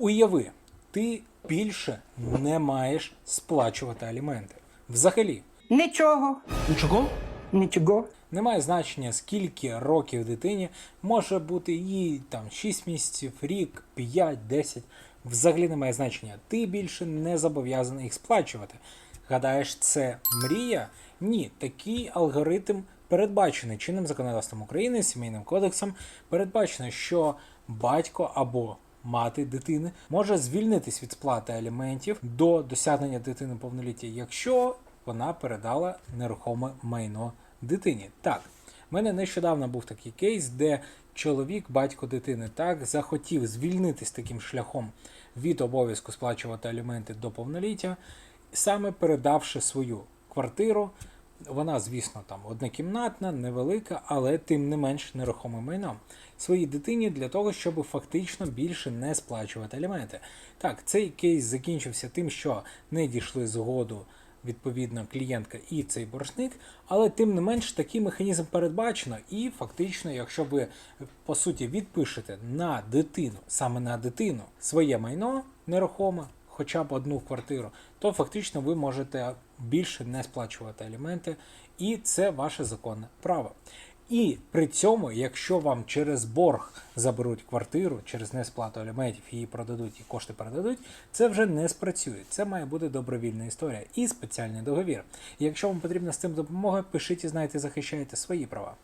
Уяви, ти більше не маєш сплачувати аліменти. Взагалі, Нічого, Нічого? нічого. немає значення, скільки років дитині може бути їй там 6 місяців, рік, 5, 10. Взагалі немає значення. Ти більше не зобов'язаний їх сплачувати. Гадаєш, це мрія? Ні, такий алгоритм передбачений чинним законодавством України, сімейним кодексом. Передбачено, що батько або мати дитини може звільнитись від сплати аліментів до досягнення дитини повноліття, якщо вона передала нерухоме майно дитині. Так, в мене нещодавно був такий кейс, де чоловік, батько дитини, так захотів звільнитись таким шляхом від обов'язку сплачувати аліменти до повноліття, саме передавши свою квартиру. Вона, звісно, там однокімнатна, невелика, але тим не менш нерухоме майно своїй дитині для того, щоб фактично більше не сплачувати аліменти. Так, цей кейс закінчився тим, що не дійшли згоду відповідно клієнтка і цей боржник, але тим не менш такий механізм передбачено, і фактично, якщо ви по суті відпишете на дитину, саме на дитину, своє майно нерухоме, хоча б одну квартиру, то фактично ви можете більше не сплачувати аліменти, і це ваше законне право. І при цьому, якщо вам через борг заберуть квартиру, через несплату аліментів її продадуть і кошти передадуть, це вже не спрацює. Це має бути добровільна історія і спеціальний договір. Якщо вам потрібна з цим допомога, пишіть і знайте, захищаєте свої права.